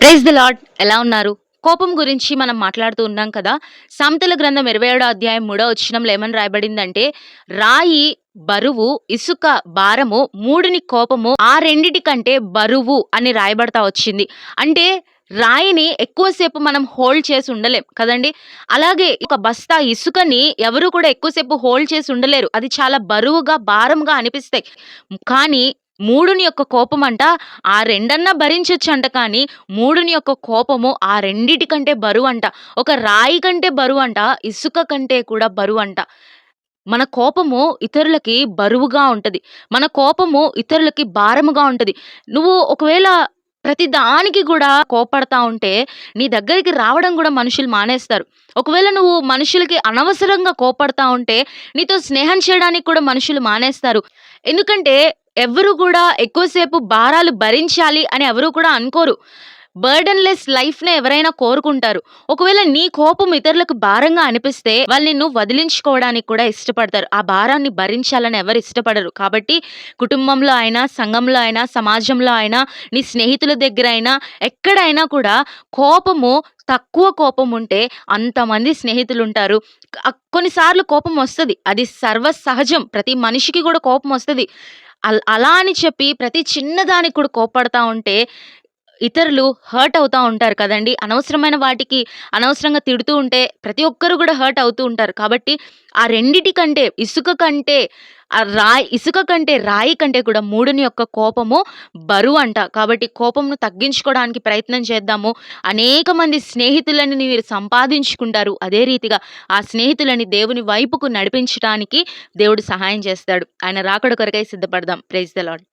Praise the lord ఎలా ఉన్నారు? కోపం గురించి మనం మాట్లాడుతూ ఉన్నాం కదా. సామెతల గ్రంథం ఇరవై ఏడో అధ్యాయం మూడో వచ్చినంలో ఏమని రాయబడిందంటే రాయి బరువు ఇసుక భారము మూడిని కోపము ఆ రెండిటి కంటే బరువు అని రాయబడతా వచ్చింది. అంటే రాయిని ఎక్కువసేపు మనం హోల్డ్ చేసి ఉండలేం కదండి. అలాగే ఒక బస్తా ఇసుకని ఎవరు కూడా ఎక్కువసేపు హోల్డ్ చేసి ఉండలేరు. అది చాలా బరువుగా భారంగా అనిపిస్తాయి. కానీ మూడుని యొక్క కోపం అంట ఆ రెండన్నా భరించొచ్చు అంట కానీ మూడుని యొక్క కోపము ఆ రెండిటి కంటే బరువు అంట ఒక రాయి కంటే బరువు అంట ఇసుక కంటే కూడా బరువు అంట మన కోపము ఇతరులకి బరువుగా ఉంటుంది. మన కోపము ఇతరులకి భారముగా ఉంటుంది. నువ్వు ఒకవేళ ప్రతి దానికి కూడా కోపడతా ఉంటే నీ దగ్గరికి రావడం కూడా మనుషులు మానేస్తారు. ఒకవేళ నువ్వు మనుషులకి అనవసరంగా కోపడతా ఉంటే నీతో స్నేహం చేయడానికి కూడా మనుషులు మానేస్తారు. ఎందుకంటే ఎవరు కూడా ఎక్కువసేపు భారాలు భరించాలి అని ఎవరు కూడా అనుకోరు. బర్డన్లెస్ లైఫ్‌ని ఎవరైనా కోరుకుంటారు. ఒకవేళ నీ కోపం ఇతరులకు భారంగా అనిపిస్తే వాళ్ళు నిన్ను వదిలించుకోవడానికి కూడా ఇష్టపడతారు. ఆ భారాన్ని భరించాలని ఎవరు ఇష్టపడరు. కాబట్టి కుటుంబంలో అయినా, సంఘంలో అయినా, సమాజంలో అయినా, నీ స్నేహితుల దగ్గర అయినా, ఎక్కడైనా కూడా కోపము తక్కువ కోపం ఉంటే అంతమంది స్నేహితులు ఉంటారు కొన్నిసార్లు కోపం వస్తుంది అది సర్వసహజం. ప్రతి మనిషికి కూడా కోపం వస్తుంది అలా అని చెప్పి ప్రతి చిన్నదానికి కూడా కోపడతా ఉంటే ఇతరులు హర్ట్ అవుతూ ఉంటారు కదండీ! అనవసరమైన వాటికి అనవసరంగా తిడుతూ ఉంటే ప్రతి ఒక్కరు కూడా హర్ట్ అవుతూ ఉంటారు. కాబట్టి ఆ రెండిటి కంటే ఇసుక కంటే ఆ రాయి ఇసుక కంటే రాయి కంటే కూడా మూడుని యొక్క కోపము బరువు అంట కాబట్టి కోపంను తగ్గించుకోవడానికి ప్రయత్నం చేద్దాము. అనేక మంది స్నేహితులని మీరు సంపాదించుకుంటారు. అదే రీతిగా ఆ స్నేహితులని దేవుని వైపుకు నడిపించటానికి దేవుడు సహాయం చేస్తాడు. ఆయన రాకడ కొరకై సిద్ధపడదాం. Praise the lord